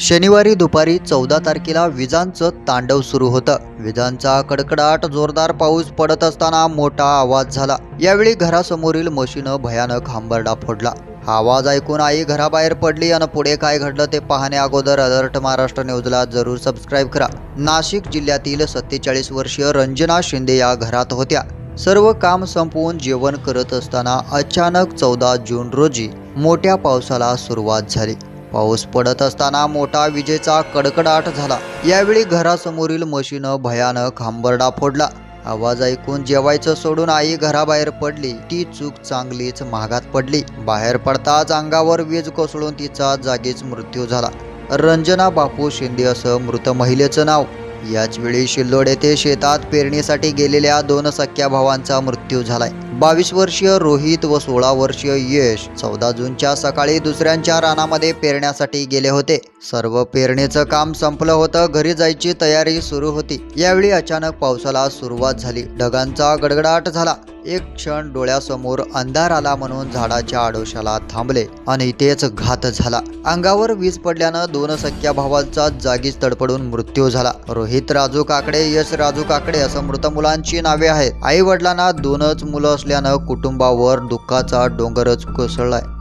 शनिवारी दुपारी चौदा तारखेला विजांचं तांडव सुरू होतं. विजांचा कडकडाट जोरदार पाऊस पडत असताना मोठा आवाज झाला. यावेळी घरासमोरील मशीनं भयानक हांबरडा फोडला. हा आवाज ऐकून आई घराबाहेर पडली आणि पुढे काय घडलं ते पाहण्या अगोदर अलर्ट महाराष्ट्र न्यूजला जरूर सबस्क्राईब करा. नाशिक जिल्ह्यातील सत्तेचाळीस वर्षीय रंजना शिंदे या घरात होत्या. सर्व काम संपवून जेवण करत असताना अचानक चौदा जून रोजी मोठ्या पावसाला सुरुवात झाली. पाऊस पडत असताना मोठा विजेचा कडकडाट झाला. यावेळी घरासमोरील मशीनं भयानक खांबरडा फोडला. आवाज ऐकून जेवायचं सोडून आई घराबाहेर पडली. ती चूक चांगलीच महागात पडली. बाहेर पडताच अंगावर वीज कोसळून तिचा जागीच मृत्यू झाला. रंजना बापू शिंदे असं मृत महिलेचं नाव. याचवेळी शिल्लोड येथे शेतात पेरणीसाठी गेलेल्या दोन सख्या भावांचा मृत्यू झालाय. बावीस वर्षीय रोहित व सोळा वर्षीय यश चौदा जूनच्या सकाळी दुसऱ्यांच्या रानामध्ये पेरण्यासाठी गेले होते. सर्व पेरणीचं काम संपलं होतं घरी जायची तयारी सुरू होती. यावेळी अचानक पावसाला सुरुवात झाली. ढगांचा गडगडाट झाला. एक क्षण डोळ्यासमोर अंधार आला म्हणून झाडाच्या आडोशाला थांबले आणि इथेच घात झाला. अंगावर वीज पडल्यानं दोन सख्या भावांचा जागीच तडपडून मृत्यू झाला. रोहित राजू काकडे यश राजू काकडे असं मृत मुलांची नावे आहेत. आई वडिलांना दोनच मुलं असल्यानं कुटुंबावर दुःखाचा डोंगरच कोसळलाय.